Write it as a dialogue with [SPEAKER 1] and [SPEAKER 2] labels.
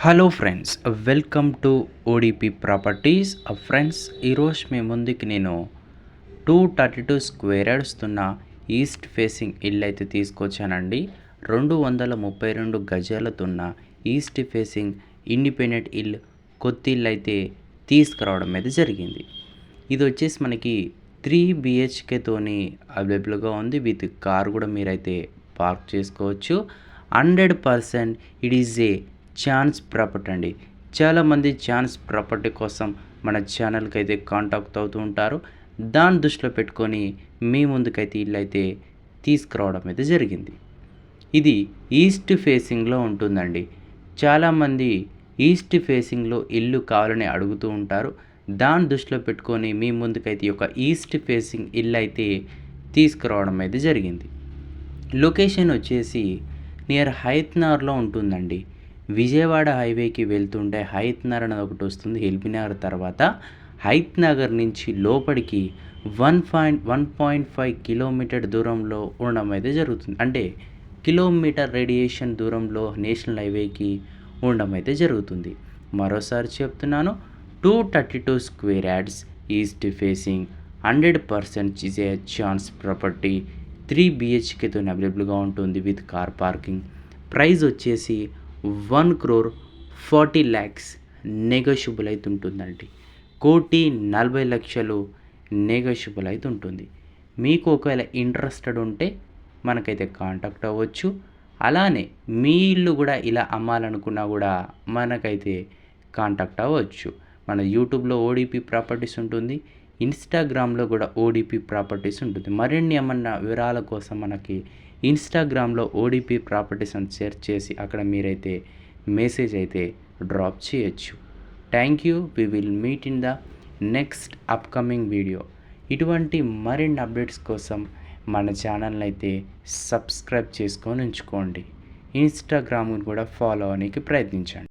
[SPEAKER 1] Hello friends welcome to O D P properties friends ఈరోజు మీ ముందుకి నేను టూ థర్టీ టూ స్క్వేర్ యార్డ్స్తున్న ఈస్ట్ ఫేసింగ్ ఇల్లు అయితే తీసుకొచ్చానండి. రెండు వందల ముప్పై రెండు గజాలతున్న ఈస్ట్ ఫేసింగ్ ఇండిపెండెంట్ ఇల్లు కొత్త ఇల్లు అయితే తీసుకురావడం అయితే జరిగింది. ఇది వచ్చేసి మనకి త్రీ బిహెచ్కేతోని అవైలబుల్గా ఉంది. విత్ కార్ కూడా మీరైతే పార్క్ చేసుకోవచ్చు. Hundred percent it is a chance property అండి. చాలామంది ఛాన్స్ ప్రాపర్టీ కోసం మన ఛానల్కి అయితే కాంటాక్ట్ అవుతూ ఉంటారు. దాన్ని దృష్టిలో పెట్టుకొని మీ ముందుకైతే ఇల్లు అయితే తీసుకురావడం అయితే జరిగింది. ఇది ఈస్ట్ ఫేసింగ్లో ఉంటుందండి. చాలామంది ఈస్ట్ ఫేసింగ్లో ఇల్లు కావాలని అడుగుతూ ఉంటారు. దాన్ని దృష్టిలో పెట్టుకొని మీ ముందుకైతే ఒక ఈస్ట్ ఫేసింగ్ ఇల్లు అయితే తీసుకురావడం అయితే జరిగింది. లొకేషన్ వచ్చేసి నియర్ హైత్నార్లో ఉంటుందండి. విజయవాడ హైవేకి వెళ్తుంటే హైత్ నగర్ అనేది ఒకటి వస్తుంది. ఎల్బీనగర్ తర్వాత హైత్ నగర్ నుంచి లోపలికి one point one point five kilometre దూరంలో ఉండడం అయితే జరుగుతుంది. అంటే కిలోమీటర్ రేడియేషన్ దూరంలో నేషనల్ హైవేకి ఉండడం అయితే జరుగుతుంది. మరోసారి చెప్తున్నాను two thirty two square yards east facing hundred percent is chance property three బిహెచ్కేతో అవైలబుల్గా ఉంటుంది విత్ కార్ పార్కింగ్. ప్రైస్ వచ్చేసి one crore forty lakhs negotiable అయితే ఉంటుందండి. కోటి నలభై లక్షలు నెగోషియబుల్ అయితే ఉంటుంది. మీకు ఒకవేళ ఇంట్రెస్టెడ్ ఉంటే మనకైతే కాంటాక్ట్ అవ్వచ్చు. అలానే మీ ఇల్లు కూడా ఇలా అమ్మాలనుకున్నా కూడా మనకైతే కాంటాక్ట్ అవ్వచ్చు. మన యూట్యూబ్లో ఓడిపి ప్రాపర్టీస్ ఉంటుంది. ఇన్స్టాగ్రామ్లో కూడా ఓడిపి ప్రాపర్టీస్ ఉంటుంది. మరిన్ని ఏమన్నా వివరాల కోసం మనకి ఇన్స్టాగ్రామ్లో ఓడిపి ప్రాపర్టీస్ అని సెర్చ్ చేసి అక్కడ మీరైతే మెసేజ్ అయితే డ్రాప్ చేయొచ్చు. Thank you. We will meet in the next upcoming video. ఇటువంటి మరిన్ని అప్డేట్స్ కోసం మన ఛానల్ని అయితే సబ్స్క్రైబ్ చేసుకొని ఉంచుకోండి. ఇన్స్టాగ్రామ్ కూడా ఫాలో అవడానికి ప్రయత్నించండి.